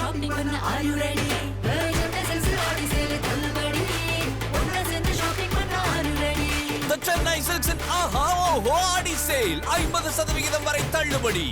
Shopping பண்ண. Are you ready Chennai சில்க்ஸின் ஆஹா ஓஹோ ஆடி சேல் ஐம்பது சதவிகிதம் வரை தள்ளுபடி.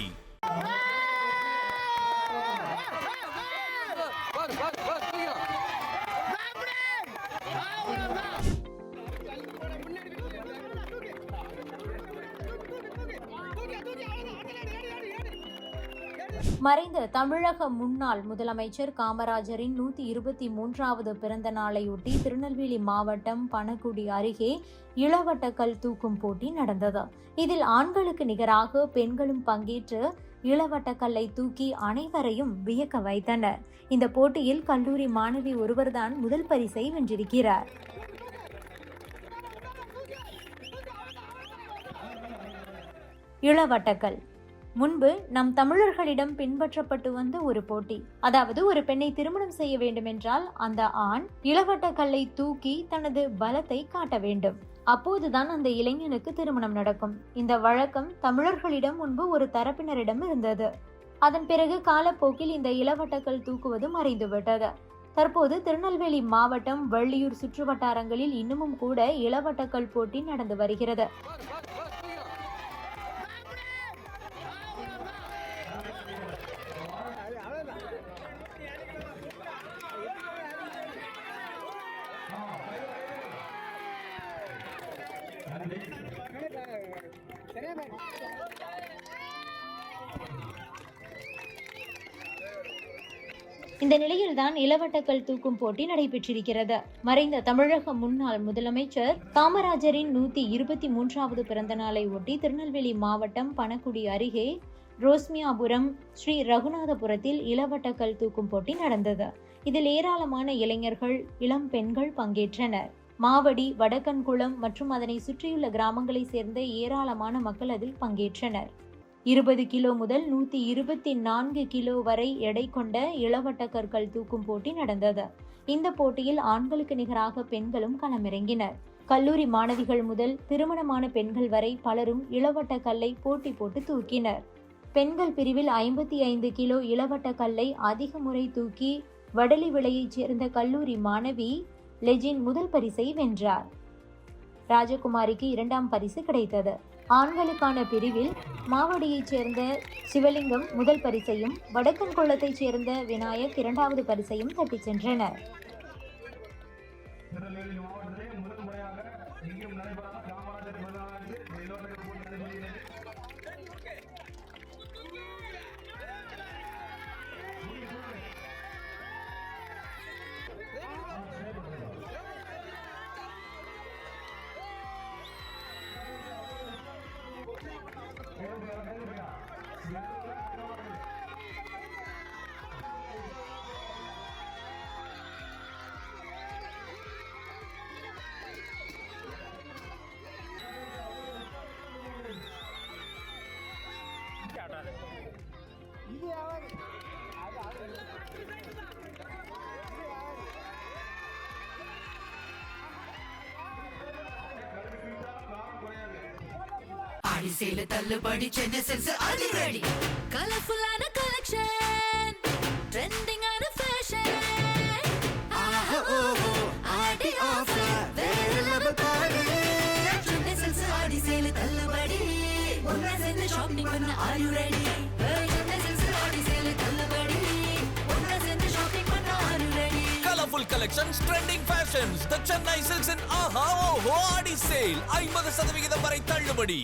மறைந்த தமிழக முன்னாள் முதலமைச்சர் காமராஜரின் நூத்தி இருபத்தி மூன்றாவது பிறந்த நாளையொட்டி திருநெல்வேலி மாவட்டம் பணக்குடி அருகே இளவட்டக்கல் தூக்கும் போட்டி நடந்தது. இதில் ஆண்களுக்கு நிகராக பெண்களும் பங்கேற்று இளவட்டக்கல்லை தூக்கி அனைவரையும் வியக்க வைத்தனர். இந்த போட்டியில் கல்லூரி மாணவி ஒருவர்தான் முதல் பரிசை வென்றிருக்கிறார். இளவட்டக்கல் முன்பு நம் தமிழர்களிடம் பின்பற்றப்பட்டு வந்த ஒரு போட்டி. அதாவது ஒரு பெண்ணை திருமணம் செய்ய வேண்டுமென்றால் அந்த ஆண் இளவட்ட கல்லை தூக்கி தனது பலத்தை காட்ட வேண்டும். அப்போதுதான் அந்த இளைஞனுக்கு திருமணம் நடக்கும். இந்த வழக்கம் தமிழர்களிடம் முன்பு ஒரு தரப்பினரிடம் இருந்தது. அதன் பிறகு காலப்போக்கில் இந்த இளவட்டக்கல் தூக்குவது மறைந்துவிட்டது. தற்போது திருநெல்வேலி மாவட்டம் வள்ளியூர் சுற்றுவட்டாரங்களில் இன்னமும் கூட இளவட்டக்கல் போட்டி நடந்து வருகிறது. இந்த நிலையில்தான் இளவட்டக்கல் தூக்கும் போட்டி நடைபெற்றிருக்கிறது. மறைந்த தமிழக முன்னாள் முதலமைச்சர் காமராஜரின் நூத்தி இருபத்தி மூன்றாவது பிறந்த நாளை ஒட்டி திருநெல்வேலி மாவட்டம் பணக்குடி அருகே ரோஸ்மியாபுரம் ஸ்ரீ ரகுநாதபுரத்தில் இளவட்டக்கல் தூக்கும் போட்டி நடந்தது. இதில் ஏராளமான இளைஞர்கள் இளம் பெண்கள் பங்கேற்றனர். மாவடி வடக்கன்குளம் மற்றும் அதனை சுற்றியுள்ள கிராமங்களைச் சேர்ந்த ஏராளமான மக்கள் அதில் பங்கேற்றனர். இருபது கிலோ முதல் நூத்தி இருபத்தி நான்கு கிலோ வரை எடை கொண்ட இளவட்ட கற்கள் தூக்கும் போட்டி நடந்தது. இந்த போட்டியில் ஆண்களுக்கு நிகராக பெண்களும் களமிறங்கினர். கல்லூரி மாணவிகள் முதல் திருமணமான பெண்கள் வரை பலரும் இளவட்ட கல்லை போட்டி போட்டு தூக்கினர். பெண்கள் பிரிவில் ஐம்பத்தி ஐந்து கிலோ இளவட்ட கல்லை அதிக முறை தூக்கி வடலி விலையைச் சேர்ந்த கல்லூரி மாணவி லெஜின் முதல் பரிசை வென்றார். ராஜகுமாரிக்கு இரண்டாம் பரிசு கிடைத்தது. ஆண்களுக்கான பிரிவில் மாவடியைச் சேர்ந்த சிவலிங்கம் முதல் பரிசையும் வடக்கன் குளத்தைச் சேர்ந்த விநாயக் இரண்டாவது பரிசையும் தட்டிச் சென்றனர். மாவட்டத்திலே முதல் முறையாக எங்கேயும் நடைபெறாத காமராஜர் பிறந்தநாளுக்கு இந்த இலவச போட்டி நடைபெறுகிறது ஆடி சேல தள்ளுபடி சென்னை செல்ஸ் அதிரடி கலர்ஃபுல்லான கலெக்ஷன் ட்ரெண்டிங்கான ஃபேஷன் ஆடி ஆஃபர் வேற லெவல் பாரு சென்னை செல்ஸ் ஆடி சேல தள்ளுபடி. ஒன்னா சேர்ந்து ஷாப்பிங் பண்ண are you ready colourful collections trending fashions the Chennai சில்க்ஸின் ஆஹா ஓஹோ ஆடி சேல் ஐம்பது சதவிகிதம் வரை தள்ளுபடி.